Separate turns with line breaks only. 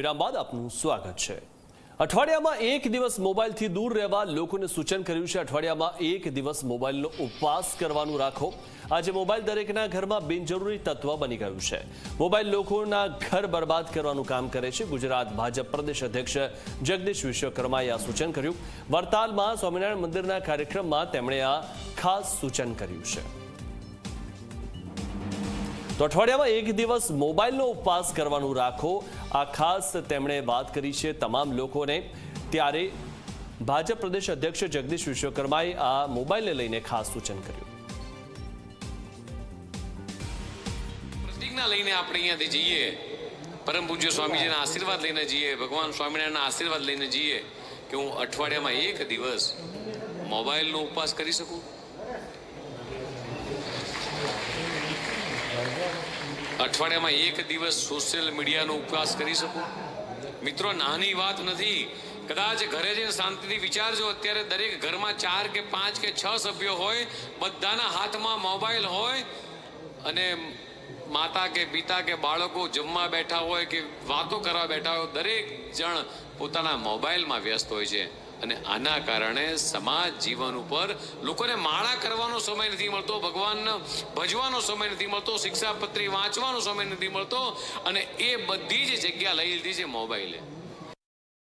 વિરામ બાદ આપનું સ્વાગત છે. અઠવાડિયામાં એક દિવસ મોબાઈલથી દૂર રહેવા લોકોને સૂચન કર્યું છે. અઠવાડિયામાં એક દિવસ મોબાઈલનો ઉપવાસ કરવાનું રાખો. આજે મોબાઈલ દરેકના ઘરમાં બિનજરૂરી તત્વ બની ગયું છે. મોબાઈલ લોકોના ઘર બરબાદ કરવાનું કામ કરે છે. ગુજરાત ભાજપ પ્રદેશ અધ્યક્ષ જગદીશ વિશ્વકર્માએ આ સૂચન કર્યું. વડતાલમાં સ્વામિનારાયણ મંદિરના કાર્યક્રમમાં તેમણે આ ખાસ સૂચન કર્યું છે. તો અઠવાડિયામાં એક દિવસ મોબાઈલનો ઉપવાસ કરવાનું રાખો. આ ખાસ તેમણે વાત કરી છે તમામ લોકોને. ત્યારે ભાજપ પ્રદેશ અધ્યક્ષ જગદીશ વિશ્વકર્માએ આ મોબાઈલને લઈને ખાસ સૂચન કર્યું.
પ્રતિજ્ઞા લઈને આપણે અહીંયાથી જઈએ. પરમ પૂજ્ય સ્વામીજીના આશીર્વાદ લઈને જઈએ. ભગવાન સ્વામિનારાયણના આશીર્વાદ લઈને જઈએ કે હું અઠવાડિયામાં એક દિવસ મોબાઈલનો ઉપવાસ કરી શકું? અઠવાડિયામાં એક દિવસ સોશિયલ મીડિયાનો ઉપવાસ કરી શકું? મિત્રો, નાની વાત નથી. કદાચ ઘરે જઈને શાંતિથી વિચારજો, અત્યારે દરેક ઘરમાં ચાર કે પાંચ કે છ સભ્યો હોય, બધાના હાથમાં મોબાઈલ હોય, અને માતા કે પિતા કે બાળકો જમવા બેઠા હોય કે વાતો કરવા બેઠા હોય, દરેક જણ પોતાના મોબાઈલમાં વ્યસ્ત હોય છે. અને આના કારણે સમાજ જીવન ઉપર લોકોને માળા કરવાનો સમય નથી મળતો ભગવાનને ભજવાનો સમય નથી મળતો, શિક્ષાપત્રી વાંચવાનો સમય નથી મળતો અને એ બધી જ જગ્યા લઈ લીધી છે મોબાઈલે.